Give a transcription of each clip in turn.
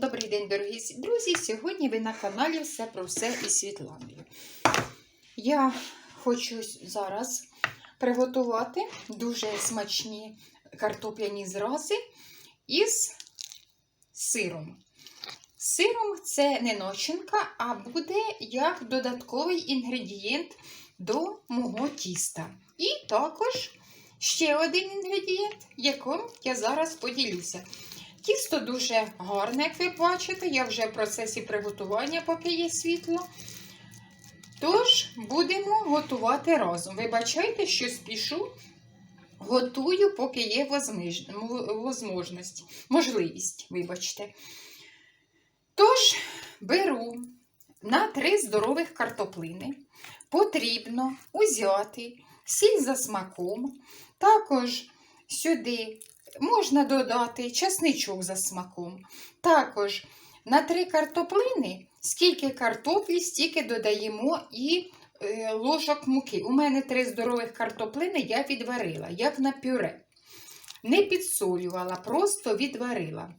Добрий день, дорогі друзі! Сьогодні ви на каналі Все про все із Світланою. Я хочу зараз приготувати дуже смачні картопляні зрази із сиром. Сиром це не начинка, а буде як додатковий інгредієнт до мого тіста. І також ще один інгредієнт, яким я зараз поділюся. Тісто дуже гарне, як ви бачите, я вже в процесі приготування, поки є світло. Тож, будемо готувати разом. Вибачайте, що спішу, готую, поки є возможність, можливість, вибачте. Тож, беру на три здорових картоплини. Потрібно узяти сіль за смаком, також сюди можна додати часничок за смаком. Також на три картоплини, скільки картоплі, стільки додаємо і е, ложок муки. У мене три здорових картоплини я відварила, як на пюре. Не підсолювала, просто відварила.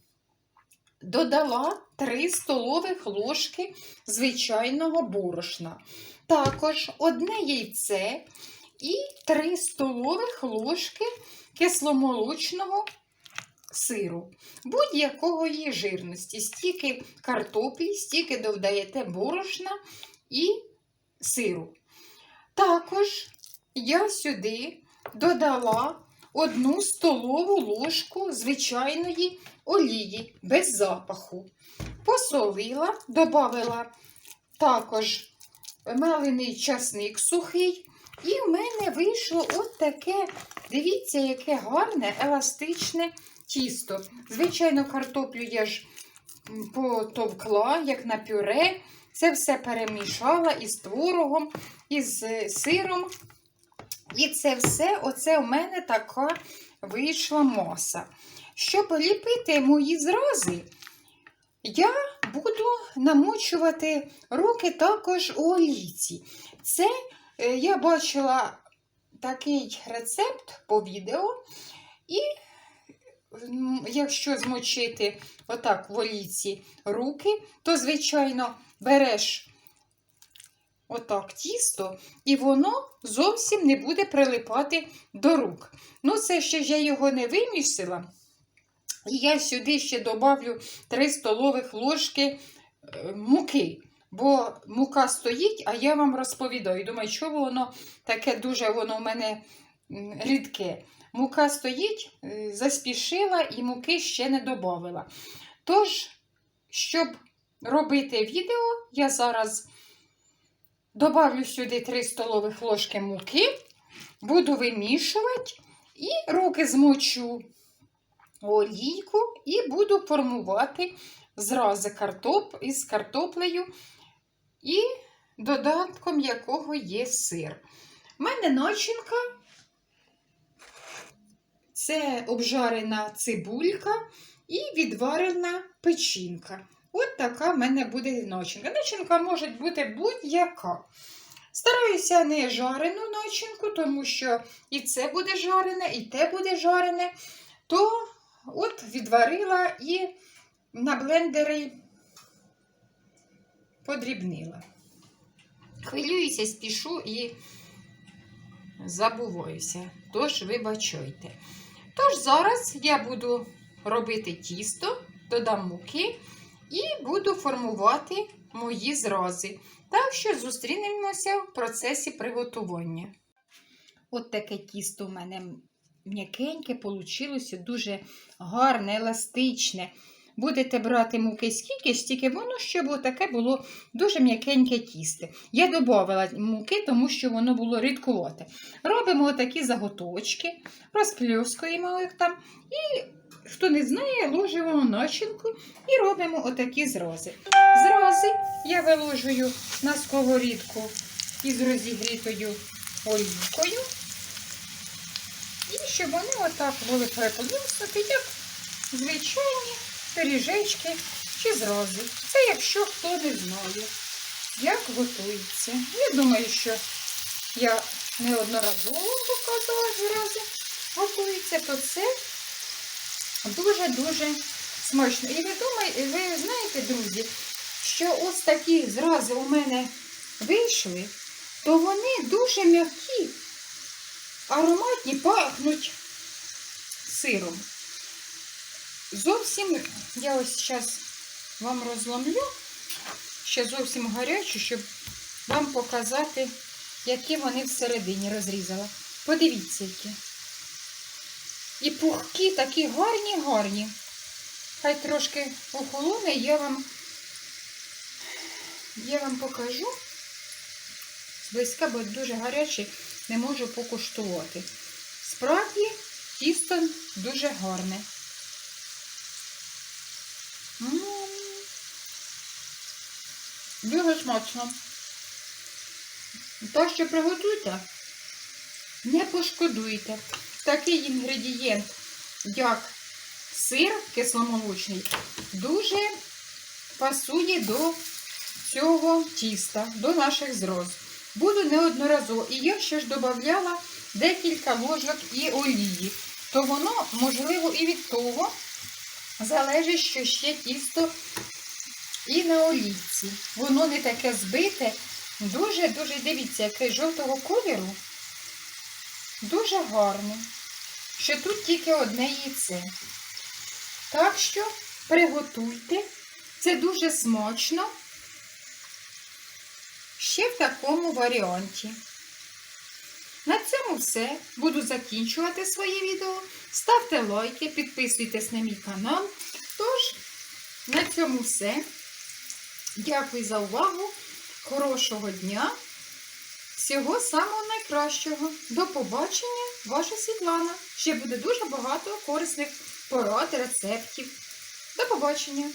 Додала 3 столових ложки звичайного борошна. Також одне яйце і 3 столових ложки кисломолочного сиру, будь-якої жирності, стільки картоплі, стільки додаєте борошна і сиру. Також я сюди додала одну столову ложку звичайної олії без запаху. Посолила, додала також мелений часник сухий. І в мене вийшло от таке, дивіться, яке гарне, еластичне тісто. Звичайно, картоплю я ж потовкла, як на пюре. Це все перемішала із творогом, із сиром. І це все, оце у мене така вийшла маса. Щоб ліпити мої зрази, я буду намочувати руки також у олійці. Це Е, я бачила такий рецепт по відео, і якщо змочити отак в олійці руки, то, звичайно, береш отак тісто, і воно зовсім не буде прилипати до рук. Ну, це ще я його не вимісила. І я сюди ще добавлю 3 столових ложки е, муки. Бо мука стоїть, а я вам розповідаю. Думаю, що воно таке дуже воно в мене рідке. Мука стоїть, е, заспішила і муки ще не додавила. Тож, щоб робити відео, я зараз добавлю сюди 3 столових ложки муки, буду вимішувати і руки змочу олійку і буду формувати зрази картоп із картоплею і додатком якого є сир. У мене начинка це обжарена цибулька і відварена печінка. От така в мене буде начинка. Начинка може бути будь-яка. Стараюся не жарену начинку, тому що і це буде жарене, і те буде жарене. То от відварила і на блендері подрібнила. Хвилююся, спішу і забуваюся. Тож, вибачайте. Тож, зараз я буду робити тісто, додам муки і буду формувати мої зрази. Так що зустрінемося в процесі приготування. От таке тісто у мене м'якеньке, вийшло, дуже гарне, еластичне. Будете брати муки скільки, стільки воно, щоб таке було дуже м'якеньке тісте. Я додавала муки, тому що воно було рідкувате. Робимо отакі заготовочки, розплюскуємо їх там. І, хто не знає, ложимо начинку і робимо отакі зрази. Зрази я виложую на сковорідку із розігрітою олійкою. І щоб вони отак були переплюснуті, як звичайні пиріжечки чи зрази. Це якщо хто не знає, як готується. Я думаю, що я неодноразово показувала зрази готується, то це дуже-дуже смачно. І ви думаєте, ви знаєте, друзі, що ось такі зрази у мене вийшли, то вони дуже м'які, ароматні, пахнуть сиром. Зовсім, я ось зараз вам розломлю, ще зовсім гарячу, щоб вам показати, які вони всередині розрізала. Подивіться, які. І пухкі такі гарні, гарні. Хай трошки охолоне, я вам, я вам покажу. Зблизька, бо дуже гарячий, не можу покуштувати. Справді, тісто дуже гарне. Дуже смачно. Так що приготуйте, не пошкодуйте. Такий інгредієнт, як сир кисломолочний, дуже пасує до цього тіста, до наших зроз. Буду неодноразово. І я ще ж додавала декілька ложок і олії. То воно, можливо, і від того залежить, що ще тісто і на олійці. Воно не таке збите. Дуже-дуже, дивіться, яке жовтого кольору. Дуже гарне. Що тут тільки одне яйце. Так що приготуйте. Це дуже смачно. Ще в такому варіанті. На цьому все. Буду закінчувати своє відео. Ставте лайки, підписуйтесь на мій канал. Тож, на цьому все. Дякую за увагу. Хорошого дня. Всього самого найкращого. До побачення, ваша Світлана. Ще буде дуже багато корисних порад, рецептів. До побачення!